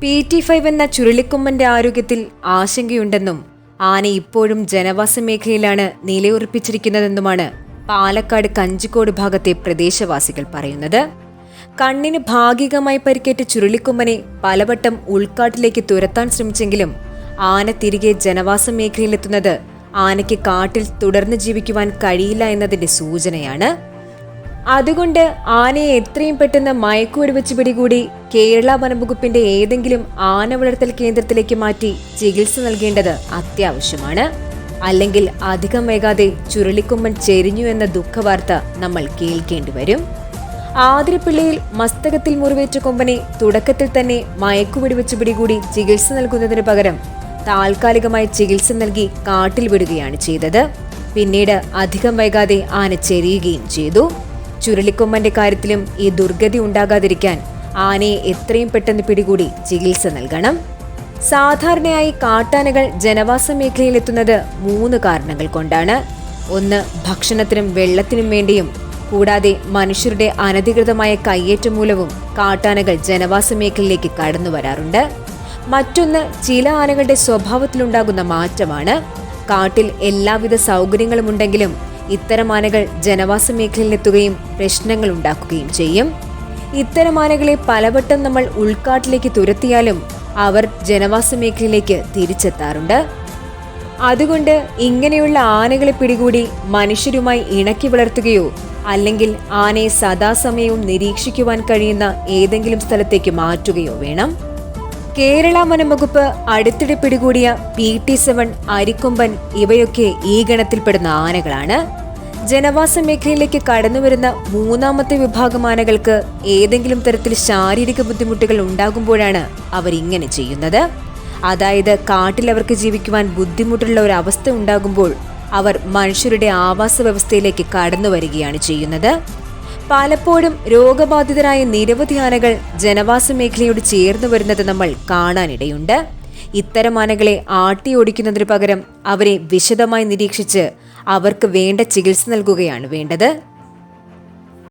P T five എന്ന ചുരുളിക്കൊമ്പന്റെ ആരോഗ്യത്തിൽ ആശങ്കയുണ്ടെന്നും ആന ഇപ്പോഴും ജനവാസ മേഖലയിലാണ് നിലയുറപ്പിച്ചിരിക്കുന്നതെന്നുമാണ് പാലക്കാട് കഞ്ചിക്കോട് ഭാഗത്തെ പ്രദേശവാസികൾ പറയുന്നത്. കണ്ണിന് ഭാഗികമായി പരിക്കേറ്റ ചുരുളിക്കൊമ്പനെ പലവട്ടം ഉൾക്കാട്ടിലേക്ക് തുരത്താൻ ശ്രമിച്ചെങ്കിലും ആന തിരികെ ജനവാസ മേഖലയിലെത്തുന്നത് ആനയ്ക്ക് കാട്ടിൽ തുടർന്ന് ജീവിക്കുവാൻ കഴിയില്ല എന്നതിന്റെ സൂചനയാണ്. അതുകൊണ്ട് ആനയെ എത്രയും പെട്ടെന്ന് മയക്കുവെടി വെച്ച് പിടികൂടി കേരള വനംവകുപ്പിന്റെ ഏതെങ്കിലും ആന വളർത്തൽ കേന്ദ്രത്തിലേക്ക് മാറ്റി ചികിത്സ നൽകേണ്ടത് അത്യാവശ്യമാണ്. അല്ലെങ്കിൽ അധികം വൈകാതെ ചുരുളിക്കൊമ്പൻ ചെരിഞ്ഞു എന്ന ദുഃഖവാർത്ത നമ്മൾ കേൾക്കേണ്ടി വരും. ആതിരപ്പിള്ളിയിൽ മസ്തകത്തിൽ മുറിവേറ്റ കൊമ്പനെ തുടക്കത്തിൽ തന്നെ മയക്കുവെടി വെച്ച് പിടികൂടി ചികിത്സ നൽകുന്നതിന് പകരം താൽക്കാലികമായി ചികിത്സ നൽകി കാട്ടിൽ വിടുകയാണ് ചെയ്തത്. പിന്നീട് അധികം വൈകാതെ ആന ചെരിയുകയും ചെയ്തു. ചുരുളിക്കൊമ്പന്റെ കാര്യത്തിലും ഈ ദുർഗതി ഉണ്ടാകാതിരിക്കാൻ ആനയെ എത്രയും പെട്ടെന്ന് പിടികൂടി ചികിത്സ നൽകണം. സാധാരണയായി കാട്ടാനകൾ ജനവാസ മേഖലയിലെത്തുന്നത് മൂന്ന് കാരണങ്ങൾ കൊണ്ടാണ്. ഒന്ന് ഭക്ഷണത്തിനും വെള്ളത്തിനും വേണ്ടിയും കൂടാതെ മനുഷ്യരുടെ അനധികൃതമായ കയ്യേറ്റം മൂലവും കാട്ടാനകൾ ജനവാസ മേഖലയിലേക്ക് കടന്നു വരാറുണ്ട്. മറ്റൊന്ന് ചില ആനകളുടെ സ്വഭാവത്തിലുണ്ടാകുന്ന മാറ്റമാണ്. കാട്ടിൽ എല്ലാവിധ സൗകര്യങ്ങളും ഉണ്ടെങ്കിലും ഇത്തരം ആനകൾ ജനവാസ മേഖലയിലെത്തുകയും പ്രശ്നങ്ങൾ ഉണ്ടാക്കുകയും ചെയ്യും. ഇത്തരം ആനകളെ പലവട്ടം നമ്മൾ ഉൾക്കാട്ടിലേക്ക് തുരത്തിയാലും അവർ ജനവാസ മേഖലയിലേക്ക് തിരിച്ചെത്താറുണ്ട്. അതുകൊണ്ട് ഇങ്ങനെയുള്ള ആനകളെ പിടികൂടി മനുഷ്യരുമായി ഇണക്കി വളർത്തുകയോ അല്ലെങ്കിൽ ആനയെ സദാസമയവും നിരീക്ഷിക്കുവാൻ കഴിയുന്ന ഏതെങ്കിലും സ്ഥലത്തേക്ക് മാറ്റുകയോ വേണം. കേരള വനംവകുപ്പ് അടുത്തിടെ പിടികൂടിയ പി ടി സെവൻ അരിക്കൊമ്പൻ ഇവയൊക്കെ ഈ ഗണത്തിൽപ്പെടുന്ന ആനകളാണ്. ജനവാസ മേഖലയിലേക്ക് കടന്നുവരുന്ന മൂന്നാമത്തെ വിഭാഗം ആനകൾക്ക് ഏതെങ്കിലും തരത്തിൽ ശാരീരിക ബുദ്ധിമുട്ടുകൾ ഉണ്ടാകുമ്പോഴാണ് ഇങ്ങനെ ചെയ്യുന്നത്. അതായത് കാട്ടിൽ അവർക്ക് ജീവിക്കുവാൻ ബുദ്ധിമുട്ടുള്ള ഒരു അവസ്ഥ ഉണ്ടാകുമ്പോൾ അവർ മനുഷ്യരുടെ ആവാസ വ്യവസ്ഥയിലേക്ക് കടന്നു വരികയാണ് ചെയ്യുന്നത്. പലപ്പോഴും രോഗബാധിതരായ നിരവധി ആനകൾ ജനവാസ മേഖലയോട് ചേർന്ന് വരുന്നത് നമ്മൾ കാണാനിടയുണ്ട്. ഇത്തരം ആനകളെ ആട്ടി ഓടിക്കുന്നതിന് പകരം അവരെ വിശദമായി നിരീക്ഷിച്ച് അവർക്ക് വേണ്ട ചികിത്സ നൽകുകയാണ് വേണ്ടത്.